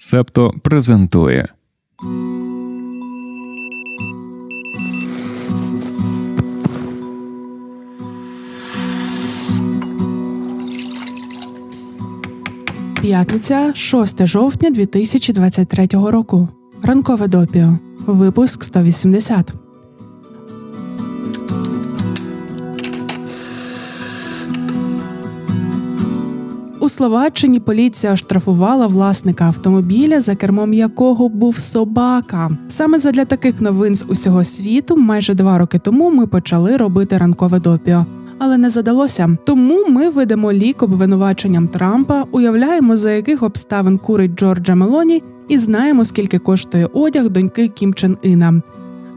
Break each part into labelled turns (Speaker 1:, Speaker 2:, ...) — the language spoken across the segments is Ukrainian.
Speaker 1: Септо презентує
Speaker 2: П'ятниця, 6 жовтня 2023 року. Ранкове допіо. Випуск 180. Словаччині поліція оштрафувала власника автомобіля, за кермом якого був собака. Саме задля таких новин з усього світу, майже два роки тому ми почали робити ранкове допіо. Але не задалося. Тому ми видамо лік обвинуваченням Трампа, уявляємо, за яких обставин курить Джорджа Мелоні, і знаємо, скільки коштує одяг доньки Кім Чен Іна.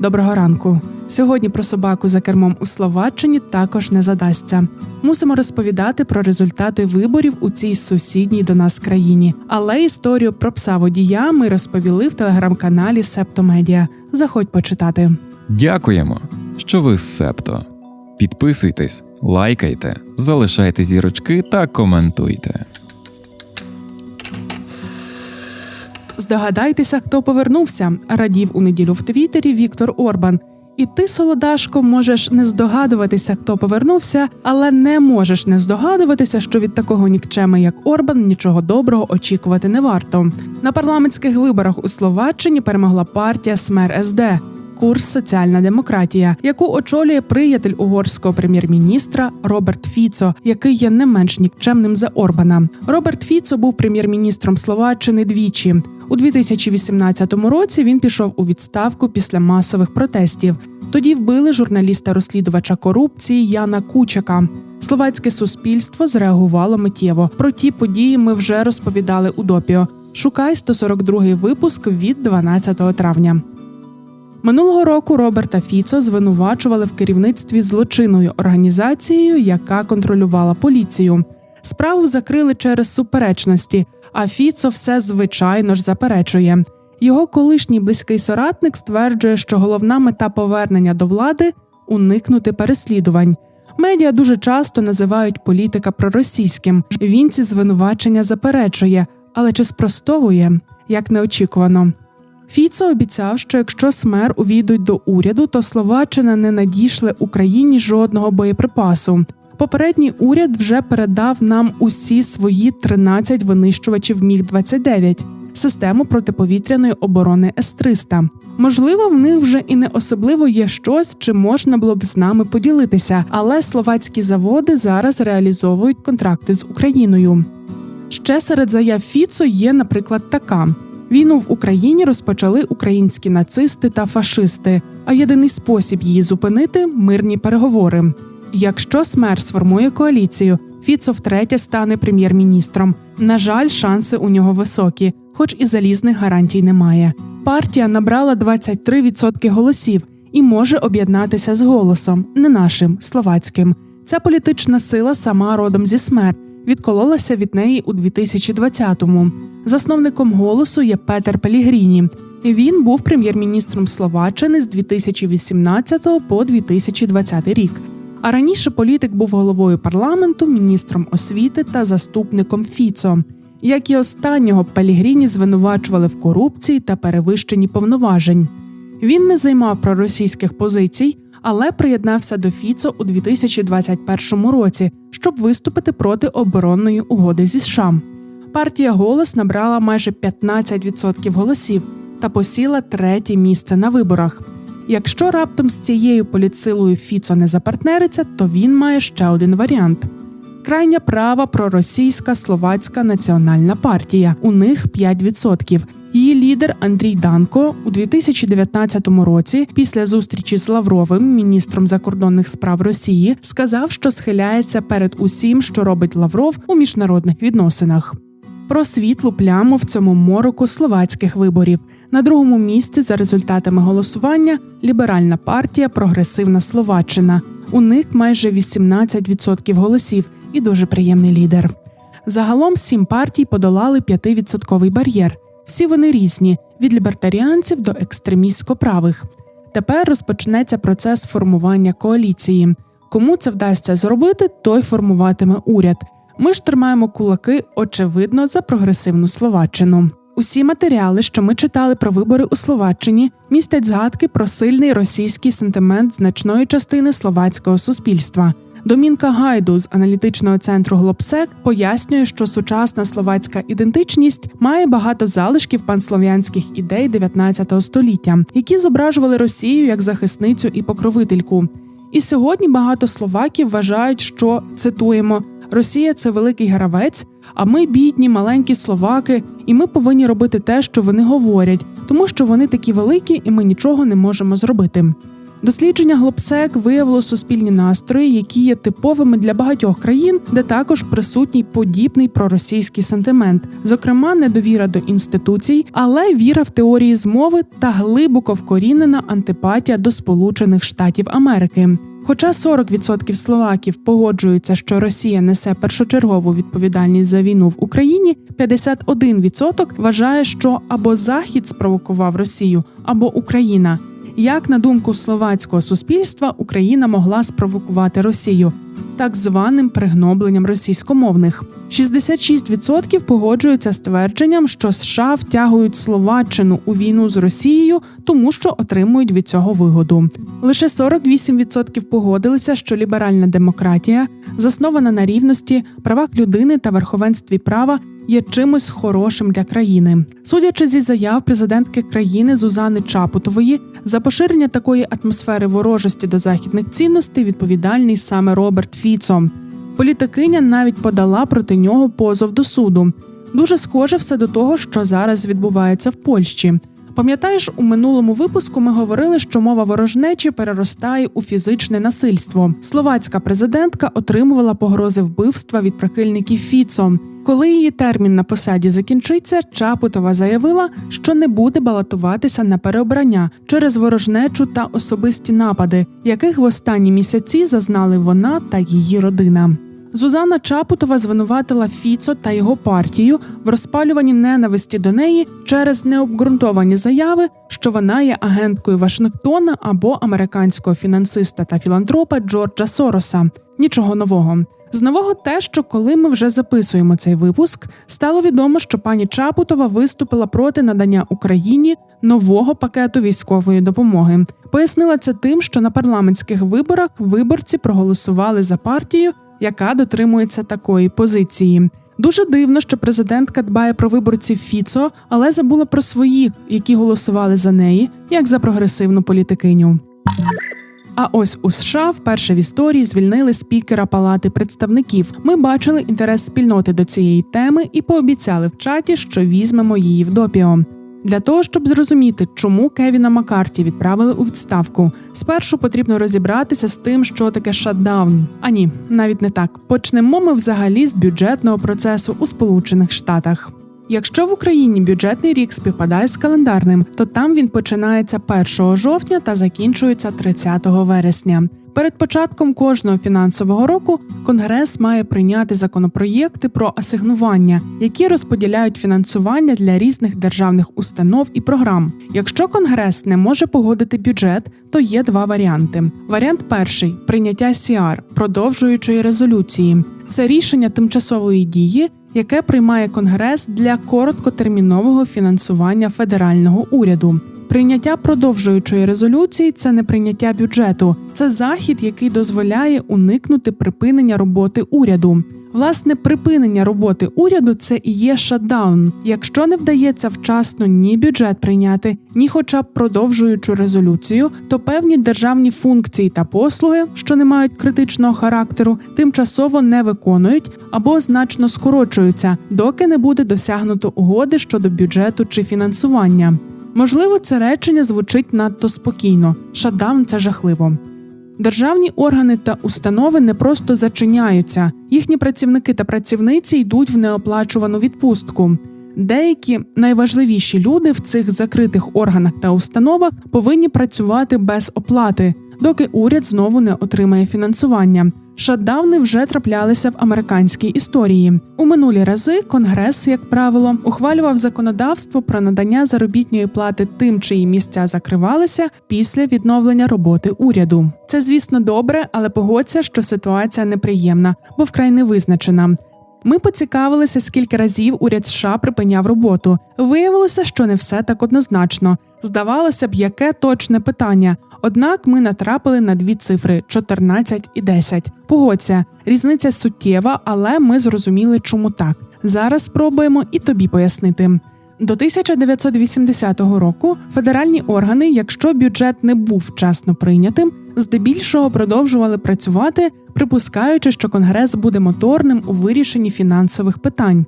Speaker 2: Доброго ранку. Сьогодні про собаку за кермом у Словаччині також не задасться. Мусимо розповідати про результати виборів у цій сусідній до нас країні. Але історію про пса водія ми розповіли в телеграм-каналі Септомедіа. Заходь почитати.
Speaker 1: Дякуємо, що ви з Септо. Підписуйтесь, лайкайте, залишайте зірочки та коментуйте.
Speaker 2: Здогадайтеся, хто повернувся. Радів у неділю в Твіттері Віктор Орбан. І ти, солодашко, можеш не здогадуватися, хто повернувся, але не можеш не здогадуватися, що від такого нікчема, як Орбан, нічого доброго очікувати не варто. На парламентських виборах у Словаччині перемогла партія Смер СД. Курс соціальна демократія, яку очолює приятель угорського прем'єр-міністра Роберт Фіцо, який є не менш нікчемним за Орбана. Роберт Фіцо був прем'єр-міністром Словаччини двічі. У 2018 році він пішов у відставку після масових протестів. Тоді вбили журналіста-розслідувача корупції Яна Кучака. Словацьке суспільство зреагувало миттєво. Про ті події ми вже розповідали у допіо. Шукай 142 випуск від 12 травня. Минулого року Роберта Фіцо звинувачували в керівництві злочинною організацією, яка контролювала поліцію. Справу закрили через суперечності, а Фіцо все звичайно ж заперечує. Його колишній близький соратник стверджує, що головна мета повернення до влади уникнути переслідувань. Медіа дуже часто називають політика проросійським. Він ці звинувачення заперечує, але чи спростовує як неочікувано. Фіцо обіцяв, що якщо смер увійдуть до уряду, то Словаччина не надійшли Україні жодного боєприпасу. Попередній уряд вже передав нам усі свої 13 винищувачів Міг 29 систему протиповітряної оборони С-300. Можливо, в них вже і не особливо є щось, чи можна було б з нами поділитися, але словацькі заводи зараз реалізовують контракти з Україною. Ще серед заяв Фіцо є, наприклад, така. Війну в Україні розпочали українські нацисти та фашисти. А єдиний спосіб її зупинити мирні переговори. Якщо Смер сформує коаліцію, Фіцо втретє стане прем'єр-міністром. На жаль, шанси у нього високі, хоч і залізних гарантій немає. Партія набрала 23% голосів і може об'єднатися з голосом, не нашим словацьким. Ця політична сила сама родом зі Смер відкололася від неї у 2020-му. Засновником голосу є Петер Пелігріні. Він був прем'єр-міністром Словаччини з 2018 по 2020 рік. А раніше політик був головою парламенту, міністром освіти та заступником Фіцо. Як і останнього Пелігріні звинувачували в корупції та перевищенні повноважень. Він не займав проросійських позицій, але приєднався до Фіцо у 2021 році, щоб виступити проти оборонної угоди зі США. Партія голос набрала майже 15% голосів та посіла третє місце на виборах. Якщо раптом з цією політсилою Фіцо не запартнериться, то він має ще один варіант. Крайня права проросійська словацька національна партія. У них 5%. Її лідер Андрій Данко у 2019 році, після зустрічі з Лавровим, міністром закордонних справ Росії, сказав, що схиляється перед усім, що робить Лавров у міжнародних відносинах. Про світлу пляму в цьому мороку словацьких виборів. На другому місці за результатами голосування ліберальна партія Прогресивна Словаччина. У них майже 18% голосів і дуже приємний лідер. Загалом сім партій подолали 5% бар'єр. Всі вони різні від лібертаріанців до екстремістсько правих. Тепер розпочнеться процес формування коаліції. Кому це вдасться зробити, той формуватиме уряд. Ми ж тримаємо кулаки, очевидно, за прогресивну Словаччину. Усі матеріали, що ми читали про вибори у Словаччині, містять згадки про сильний російський сентимент значної частини словацького суспільства. Домінка Гайду з аналітичного центру Глобсек пояснює, що сучасна словацька ідентичність має багато залишків панслов'янських ідей 19 століття, які зображували Росію як захисницю і покровительку. І сьогодні багато словаків вважають, що цитуємо Росія це великий гравець, а ми бідні, маленькі словаки, і ми повинні робити те, що вони говорять, тому що вони такі великі, і ми нічого не можемо зробити. Дослідження Глобсек виявило суспільні настрої, які є типовими для багатьох країн, де також присутній подібний проросійський сентимент, зокрема, недовіра до інституцій, але віра в теорії змови та глибоко вкорінена антипатія до Сполучених Штатів Америки. Хоча 40% словаків погоджуються, що Росія несе першочергову відповідальність за війну в Україні, 51% вважає, що або Захід спровокував Росію, або Україна. Як на думку словацького суспільства, Україна могла спровокувати Росію так званим пригнобленням російськомовних. 66% погоджуються з твердженням, що США втягують Словаччину у війну з Росією, тому що отримують від цього вигоду. Лише 48% погодилися, що ліберальна демократія, заснована на рівності, правах людини та верховенстві права, є чимось хорошим для країни. Судячи зі заяв президентки країни Зузани Чапутової, за поширення такої атмосфери ворожості до західних цінностей відповідальний саме Роберт Фіцо. Політикиня навіть подала проти нього позов до суду. Дуже схоже все до того, що зараз відбувається в Польщі. Пам'ятаєш, у минулому випуску ми говорили, що мова ворожнечі переростає у фізичне насильство. Словацька президентка отримувала погрози вбивства від прихильників Фіцо. Коли її термін на посаді закінчиться, Чапутова заявила, що не буде балотуватися на переобрання через ворожнечу та особисті напади, яких в останні місяці зазнали вона та її родина. Зузана Чапутова звинуватила Фіцо та його партію в розпалюванні ненависті до неї через необґрунтовані заяви, що вона є агенткою Вашингтона або американського фінансиста та філантропа Джорджа Сороса. Нічого нового. З нового те, що коли ми вже записуємо цей випуск, стало відомо, що пані Чапутова виступила проти надання Україні нового пакету військової допомоги. Пояснила це тим, що на парламентських виборах виборці проголосували за партію, яка дотримується такої позиції. Дуже дивно, що президентка дбає про виборців Фіцо, але забула про своїх, які голосували за неї, як за прогресивну політикиню. А ось у США вперше в історії звільнили спікера Палати представників. Ми бачили інтерес спільноти до цієї теми і пообіцяли в чаті, що візьмемо її в допіо. Для того щоб зрозуміти, чому Кевіна Маккарті відправили у відставку, спершу потрібно розібратися з тим, що таке шатдаун. А ні, навіть не так. Почнемо ми взагалі з бюджетного процесу у Сполучених Штатах. Якщо в Україні бюджетний рік співпадає з календарним, то там він починається 1 жовтня та закінчується 30 вересня. Перед початком кожного фінансового року Конгрес має прийняти законопроєкти про асигнування, які розподіляють фінансування для різних державних установ і програм. Якщо Конгрес не може погодити бюджет, то є два варіанти. Варіант перший прийняття CR, продовжуючої резолюції. Це рішення тимчасової дії, яке приймає Конгрес для короткотермінового фінансування федерального уряду. Прийняття продовжуючої резолюції це не прийняття бюджету, це захід, який дозволяє уникнути припинення роботи уряду. Власне, припинення роботи уряду це і є шатдаун. Якщо не вдається вчасно ні бюджет прийняти, ні, хоча б продовжуючу резолюцію, то певні державні функції та послуги, що не мають критичного характеру, тимчасово не виконують або значно скорочуються, доки не буде досягнуто угоди щодо бюджету чи фінансування. Можливо, це речення звучить надто спокійно. Шатдаун – це жахливо. Державні органи та установи не просто зачиняються, їхні працівники та працівниці йдуть в неоплачувану відпустку. Деякі найважливіші люди в цих закритих органах та установах повинні працювати без оплати, доки уряд знову не отримає фінансування. Шатдауни вже траплялися в американській історії. У минулі рази Конгрес, як правило, ухвалював законодавство про надання заробітної плати тим, чиї місця закривалися після відновлення роботи уряду. Це, звісно, добре, але погодься, що ситуація неприємна, бо вкрай не визначена. Ми поцікавилися, скільки разів уряд США припиняв роботу. Виявилося, що не все так однозначно. Здавалося б, яке точне питання. Однак ми натрапили на дві цифри 14 і 10. Погодься, різниця суттєва, але ми зрозуміли, чому так. Зараз спробуємо і тобі пояснити. До 1980 року федеральні органи, якщо бюджет не був вчасно прийнятим, здебільшого продовжували працювати, припускаючи, що Конгрес буде моторним у вирішенні фінансових питань.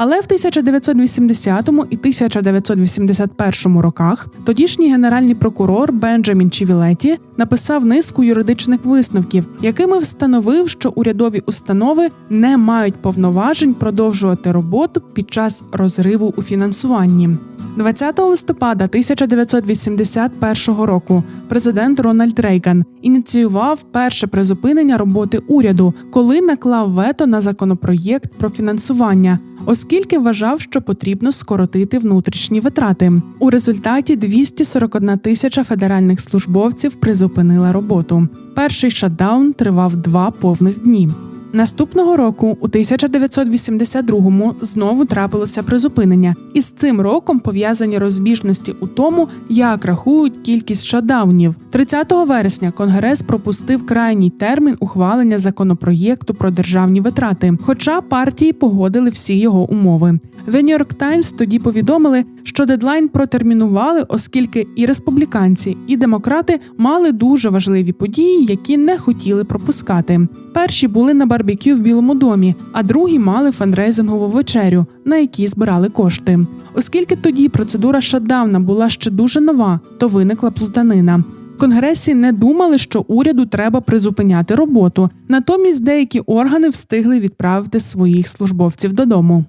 Speaker 2: Але в 1980 і 1981 роках тодішній генеральний прокурор Бенджамін Чівілеті написав низку юридичних висновків, якими встановив, що урядові установи не мають повноважень продовжувати роботу під час розриву у фінансуванні. 20 листопада 1981 року президент Рональд Рейган ініціював перше призупинення роботи уряду, коли наклав вето на законопроєкт про фінансування, оскільки вважав, що потрібно скоротити внутрішні витрати. У результаті 241 тисяча федеральних службовців призупинила роботу. Перший шатдаун тривав два повних дні. Наступного року, у 1982-му, знову трапилося призупинення, і з цим роком пов'язані розбіжності у тому, як рахують кількість шатдаунів. 30 вересня Конгрес пропустив крайній термін ухвалення законопроєкту про державні витрати, хоча партії погодили всі його умови. The New York Times тоді повідомили, що дедлайн протермінували, оскільки і республіканці, і демократи мали дуже важливі події, які не хотіли пропускати. Перші були на барбекю в Білому домі, а другі мали фандрейзингову вечерю, на якій збирали кошти. Оскільки тоді процедура шатдауна була ще дуже нова, то виникла плутанина. В Конгресі не думали, що уряду треба призупиняти роботу. Натомість деякі органи встигли відправити своїх службовців додому.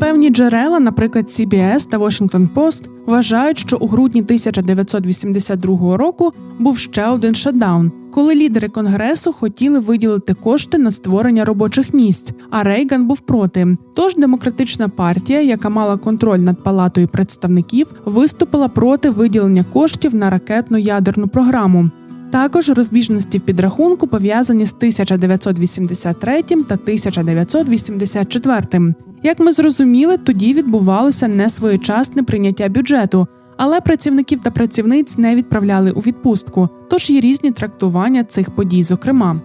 Speaker 2: Певні джерела, наприклад, CBS та Washington Post, вважають, що у грудні 1982 року був ще один шатдаун, коли лідери конгресу хотіли виділити кошти на створення робочих місць, а Рейган був проти. Тож демократична партія, яка мала контроль над палатою представників, виступила проти виділення коштів на ракетну ядерну програму. Також розбіжності в підрахунку пов'язані з 1983 та 1984. Як ми зрозуміли, тоді відбувалося несвоєчасне прийняття бюджету, але працівників та працівниць не відправляли у відпустку, тож є різні трактування цих подій, зокрема.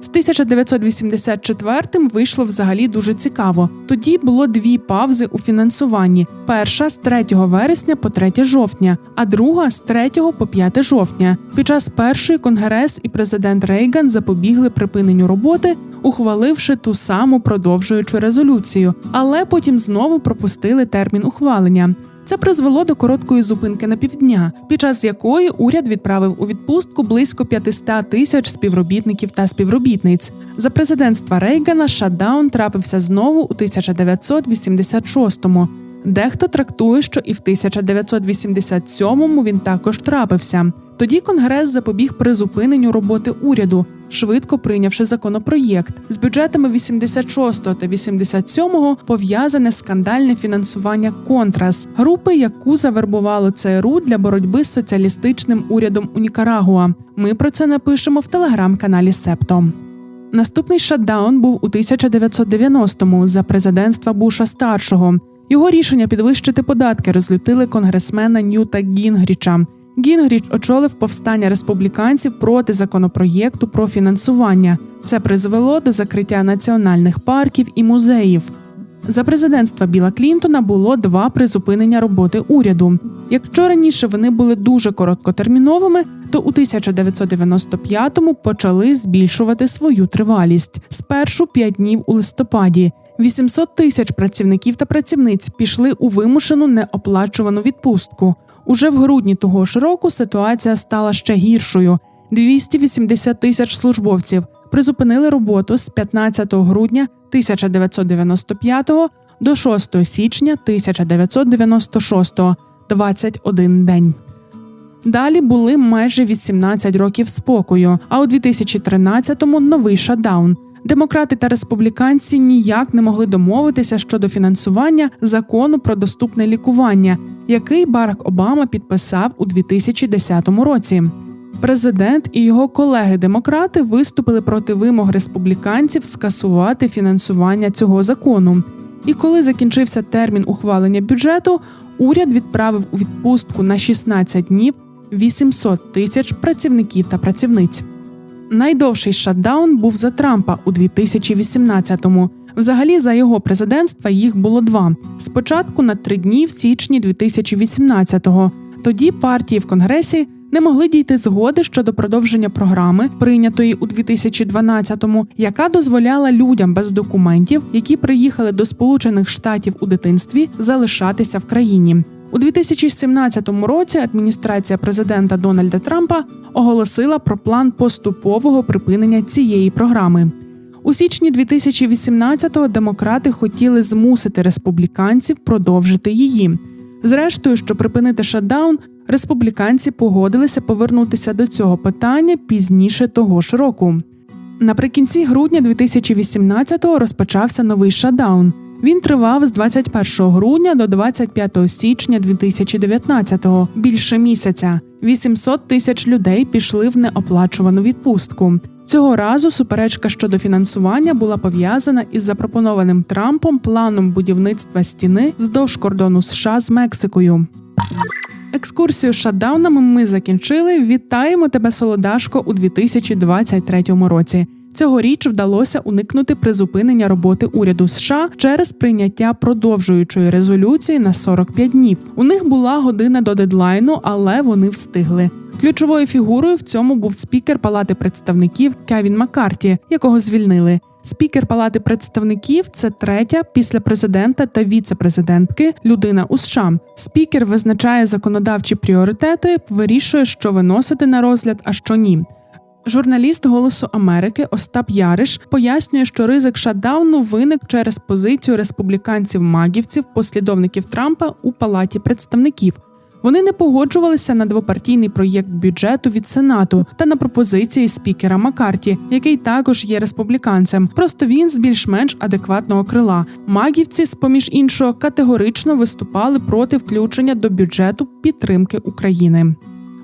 Speaker 2: З 1984 вийшло взагалі дуже цікаво. Тоді було дві павзи у фінансуванні: перша з 3 вересня по 3 жовтня, а друга з 3 по 5 жовтня. Під час першої конгрес і президент Рейган запобігли припиненню роботи, ухваливши ту саму продовжуючу резолюцію, але потім знову пропустили термін ухвалення. Це призвело до короткої зупинки на півдня, під час якої уряд відправив у відпустку близько 500 тисяч співробітників та співробітниць. За президентства Рейгана шатдаун трапився знову у 1986-му. Дехто трактує, що і в 1987-му він також трапився. Тоді Конгрес запобіг призупиненню роботи уряду, швидко прийнявши законопроєкт. З бюджетами 86-го та 87-го пов'язане скандальне фінансування Контрас, групи, яку завербувало ЦРУ для боротьби з соціалістичним урядом у Нікарагуа. Ми про це напишемо в телеграм-каналі Септо. Наступний шатдаун був у 1990-му за президентства Буша старшого. Його рішення підвищити податки розлютили конгресмена Ньюта Гінгріча. Гінгріч очолив повстання республіканців проти законопроєкту про фінансування. Це призвело до закриття національних парків і музеїв. За президентства Біла Клінтона було два призупинення роботи уряду. Якщо раніше вони були дуже короткотерміновими, то у 1995-му почали збільшувати свою тривалість спершу 5 днів у листопаді. 800 тисяч працівників та працівниць пішли у вимушену неоплачувану відпустку. Уже в грудні того ж року ситуація стала ще гіршою. 280 тисяч службовців призупинили роботу з 15 грудня 1995 до 6 січня 1996 – 21 день. Далі були майже 18 років спокою. А у 2013-му новий шатдаун. Демократи та республіканці ніяк не могли домовитися щодо фінансування закону про доступне лікування, який Барак Обама підписав у 2010 році. Президент і його колеги-демократи виступили проти вимог республіканців скасувати фінансування цього закону. І коли закінчився термін ухвалення бюджету, уряд відправив у відпустку на 16 днів 800 тисяч працівників та працівниць. Найдовший шатдаун був за Трампа у 2018-му. Взагалі, за його президентства їх було два: спочатку на три дні в січні 2018-го. Тоді партії в Конгресі не могли дійти згоди щодо продовження програми, прийнятої у 2012-му, яка дозволяла людям без документів, які приїхали до Сполучених Штатів у дитинстві, залишатися в країні. У 2017 році адміністрація президента Дональда Трампа оголосила про план поступового припинення цієї програми. У січні 2018-го демократи хотіли змусити республіканців продовжити її. Зрештою, щоб припинити шатдаун, республіканці погодилися повернутися до цього питання пізніше того ж року. Наприкінці грудня 2018-го розпочався новий шатдаун. Він тривав з 21 грудня до 25 січня 2019-го, більше місяця. 800 тисяч людей пішли в неоплачувану відпустку. Цього разу суперечка щодо фінансування була пов'язана із запропонованим Трампом планом будівництва стіни вздовж кордону США з Мексикою. Екскурсію шатдаунами ми закінчили. Вітаємо тебе, Солодашко, у 2023 році. Цьогоріч вдалося уникнути призупинення роботи уряду США через прийняття продовжуючої резолюції на 45 днів. У них була година до дедлайну, але вони встигли. Ключовою фігурою в цьому був спікер Палати представників Кевін Маккарті, якого звільнили. Спікер Палати представників це третя після президента та віце-президентки людина у США. Спікер визначає законодавчі пріоритети, вирішує, що виносити на розгляд, а що ні. Журналіст Голосу Америки Остап Яриш пояснює, що ризик шатдауну виник через позицію республіканців-магівців, послідовників Трампа у палаті представників. Вони не погоджувалися на двопартійний проєкт бюджету від Сенату та на пропозиції спікера Маккарті, який також є республіканцем. Просто він з більш-менш адекватного крила. Магівці, з поміж іншого, категорично виступали проти включення до бюджету підтримки України.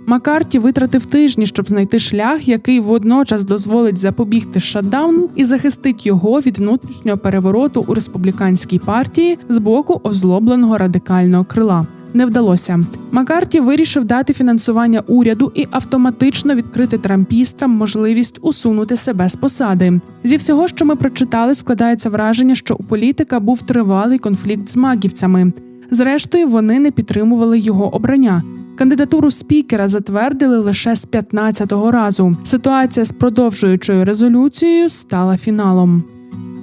Speaker 2: Маккарті витратив тижні, щоб знайти шлях, який водночас дозволить запобігти шатдауну і захистить його від внутрішнього перевороту у республіканській партії з боку озлобленого радикального крила. Не вдалося. Маккарті вирішив дати фінансування уряду і автоматично відкрити трампістам можливість усунути себе з посади. Зі всього, що ми прочитали, складається враження, що у політика був тривалий конфлікт з магівцями. Зрештою, вони не підтримували його обрання. Кандидатуру спікера затвердили лише з 15-го разу. Ситуація з продовжуючою резолюцією стала фіналом.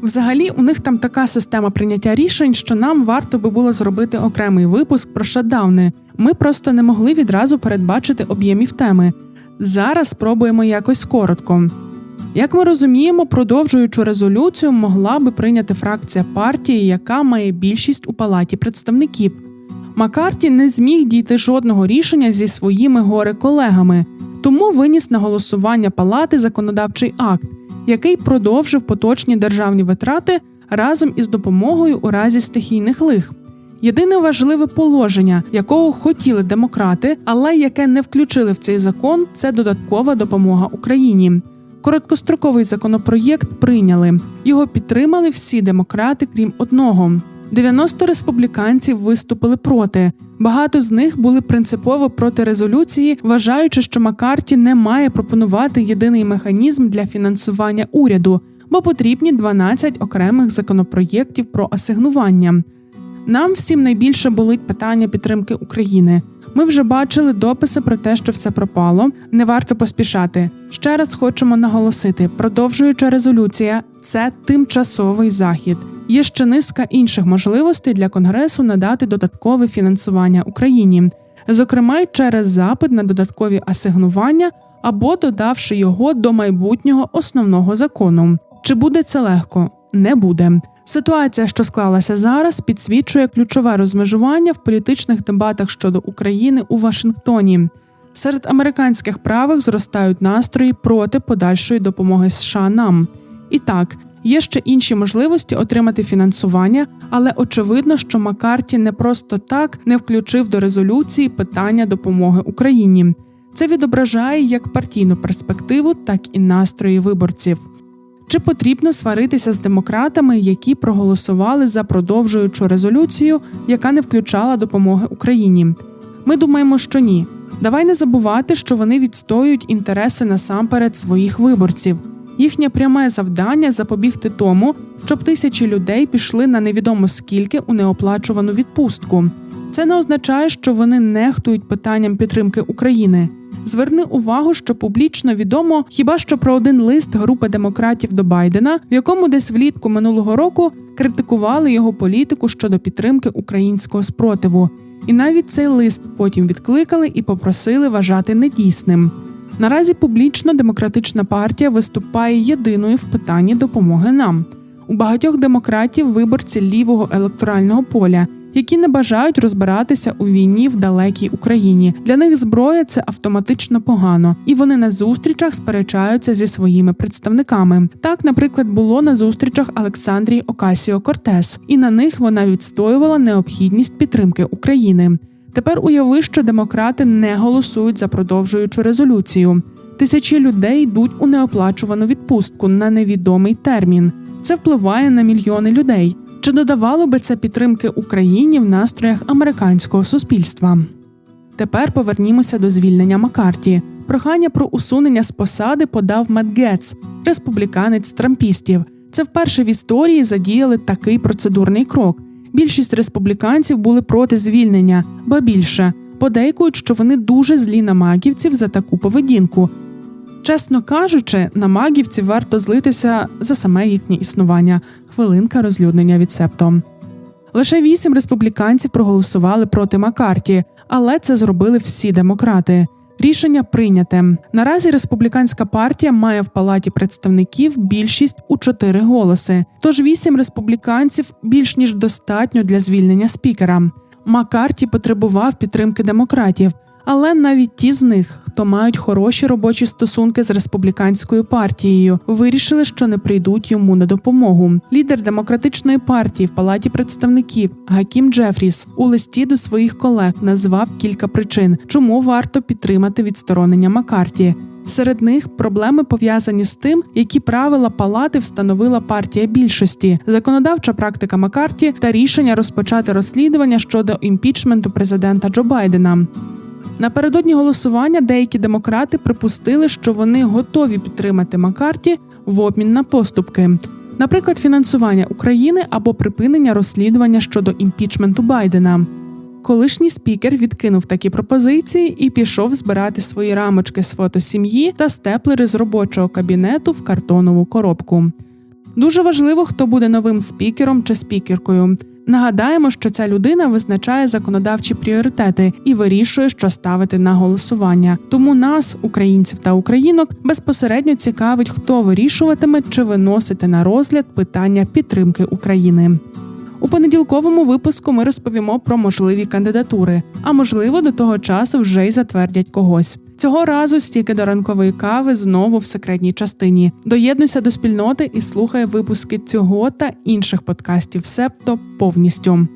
Speaker 2: Взагалі, у них там така система прийняття рішень, що нам варто би було зробити окремий випуск про шатдауни. Ми просто не могли відразу передбачити об'ємів теми. Зараз спробуємо якось коротко. Як ми розуміємо, продовжуючу резолюцію могла би прийняти фракція партії, яка має більшість у палаті представників. Маккарті не зміг дійти жодного рішення зі своїми горе-колегами, тому виніс на голосування палати законодавчий акт, який продовжив поточні державні витрати разом із допомогою у разі стихійних лих. Єдине важливе положення, якого хотіли демократи, але яке не включили в цей закон, це додаткова допомога Україні. Короткостроковий законопроєкт прийняли. Його підтримали всі демократи, крім одного. 90 республіканців виступили проти. Багато з них були принципово проти резолюції, вважаючи, що Маккарті не має пропонувати єдиний механізм для фінансування уряду, бо потрібні 12 окремих законопроєктів про асигнування. Нам всім найбільше болить питання підтримки України. Ми вже бачили дописи про те, що все пропало. Не варто поспішати. Ще раз хочемо наголосити: продовжуюча резолюція це тимчасовий захід. Є ще низка інших можливостей для конгресу надати додаткове фінансування Україні, зокрема й через запит на додаткові асигнування або додавши його до майбутнього основного закону. Чи буде це легко? Не буде. Ситуація, що склалася зараз, підсвічує ключове розмежування в політичних дебатах щодо України у Вашингтоні. Серед американських правих зростають настрої проти подальшої допомоги США нам. І так, є ще інші можливості отримати фінансування, але очевидно, що Маккарті не просто так не включив до резолюції питання допомоги Україні. Це відображає як партійну перспективу, так і настрої виборців. Чи потрібно сваритися з демократами, які проголосували за продовжуючу резолюцію, яка не включала допомоги Україні? Ми думаємо, що ні. Давай не забувати, що вони відстоюють інтереси насамперед своїх виборців. Їхнє пряме завдання запобігти тому, щоб тисячі людей пішли на невідомо скільки у неоплачувану відпустку. Це не означає, що вони нехтують питанням підтримки України. Зверни увагу, що публічно відомо хіба що про один лист групи демократів до Байдена, в якому десь влітку минулого року критикували його політику щодо підтримки українського спротиву. І навіть цей лист потім відкликали і попросили вважати недійсним. Наразі публічно демократична партія виступає єдиною в питанні допомоги нам. У багатьох демократів виборці лівого електорального поля, які не бажають розбиратися у війні в далекій Україні. Для них зброя це автоматично погано, і вони на зустрічах сперечаються зі своїми представниками. Так, наприклад, було на зустрічах Олександрії Окасіо Кортес, і на них вона відстоювала необхідність підтримки України. Тепер уяви, що демократи не голосують за продовжуючу резолюцію. Тисячі людей йдуть у неоплачувану відпустку на невідомий термін. Це впливає на мільйони людей. Чи додавало би це підтримки Україні в настроях американського суспільства? Тепер повернімося до звільнення Маккарті. Прохання про усунення з посади подав Мет Гетц, республіканець трампістів. Це вперше в історії задіяли такий процедурний крок. Більшість республіканців були проти звільнення, ба більше подейкують, що вони дуже злі на магівців за таку поведінку. Чесно кажучи, на магівців варто злитися за саме їхнє існування. Хвилинка розлюднення від септо. Лише вісім республіканців проголосували проти Маккарті, але це зробили всі демократи. Рішення прийняте. Наразі республіканська партія має в палаті представників більшість у чотири голоси. Тож вісім республіканців більш ніж достатньо для звільнення спікера. Маккарті потребував підтримки демократів, але навіть ті з них, хто мають хороші робочі стосунки з республіканською партією, вирішили, що не прийдуть йому на допомогу. Лідер демократичної партії в палаті представників Гакім Джефріс у листі до своїх колег назвав кілька причин, чому варто підтримати відсторонення Маккарті. Серед них проблеми пов'язані з тим, які правила палати встановила партія більшості, законодавча практика Маккарті та рішення розпочати розслідування щодо імпічменту президента Джо Байдена. Напередодні голосування деякі демократи припустили, що вони готові підтримати Маккарті в обмін на поступки, наприклад, фінансування України або припинення розслідування щодо імпічменту Байдена. Колишній спікер відкинув такі пропозиції і пішов збирати свої рамочки з фото сім'ї та степлери з робочого кабінету в картонову коробку. Дуже важливо, хто буде новим спікером чи спікеркою. Нагадаємо, що ця людина визначає законодавчі пріоритети і вирішує, що ставити на голосування. Тому нас, українців та українок, безпосередньо цікавить, хто вирішуватиме чи виносити на розгляд питання підтримки України. У понеділковому випуску ми розповімо про можливі кандидатури, а можливо, до того часу вже й затвердять когось. Цього разу стільки до ранкової кави знову в секретній частині. Доєднуйся до спільноти і слухай випуски цього та інших подкастів, септо повністю.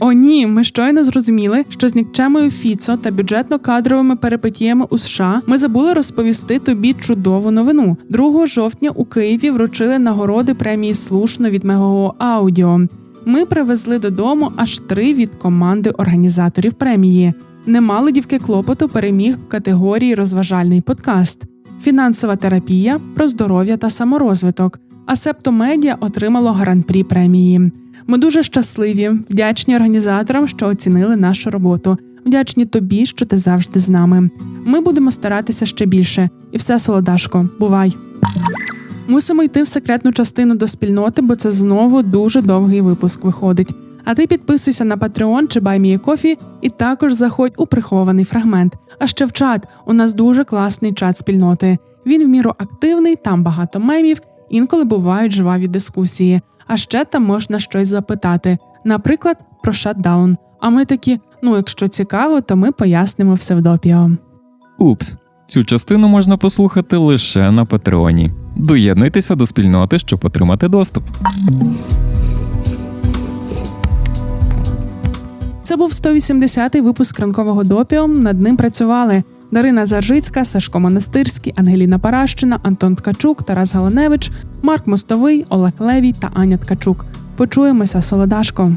Speaker 2: О, ні, ми щойно зрозуміли, що з нікчемою Фіцо та бюджетно-кадровими перипетіями у США ми забули розповісти тобі чудову новину. 2 жовтня у Києві вручили нагороди премії слушно від Мегого Аудіо. Ми привезли додому аж три від команди організаторів премії. Немало дівки клопоту переміг в категорії розважальний подкаст, фінансова терапія про здоров'я та саморозвиток. А Септомедіа отримало гран-прі премії. Ми дуже щасливі, вдячні організаторам, що оцінили нашу роботу. Вдячні тобі, що ти завжди з нами. Ми будемо старатися ще більше. І все, солодашко, бувай. Мусимо йти в секретну частину до спільноти, бо це знову дуже довгий випуск виходить. А ти підписуйся на Patreon чи BuyMeACoffee і також заходь у прихований фрагмент. А ще в чат. У нас дуже класний чат спільноти. Він в міру активний, там багато мемів, інколи бувають жваві дискусії. А ще там можна щось запитати, наприклад, про шатдаун. А ми такі: ну, якщо цікаво, то ми пояснимо все в допіо.
Speaker 1: Упс, цю частину можна послухати лише на Патреоні. Доєднуйтеся до спільноти, щоб отримати доступ.
Speaker 2: Це був 180-й випуск ранкового допіо. Над ним працювали Дарина Заржицька, Сашко Монастирський, Ангеліна Паращина, Антон Ткачук, Тарас Галаневич, Марк Мостовий, Олег Левій та Аня Ткачук. Почуємося, Солодашко.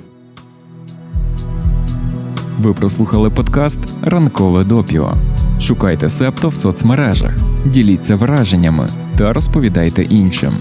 Speaker 1: Ви прослухали подкаст Ранкове допіо. Шукайте септо в соцмережах, діліться враженнями та розповідайте іншим.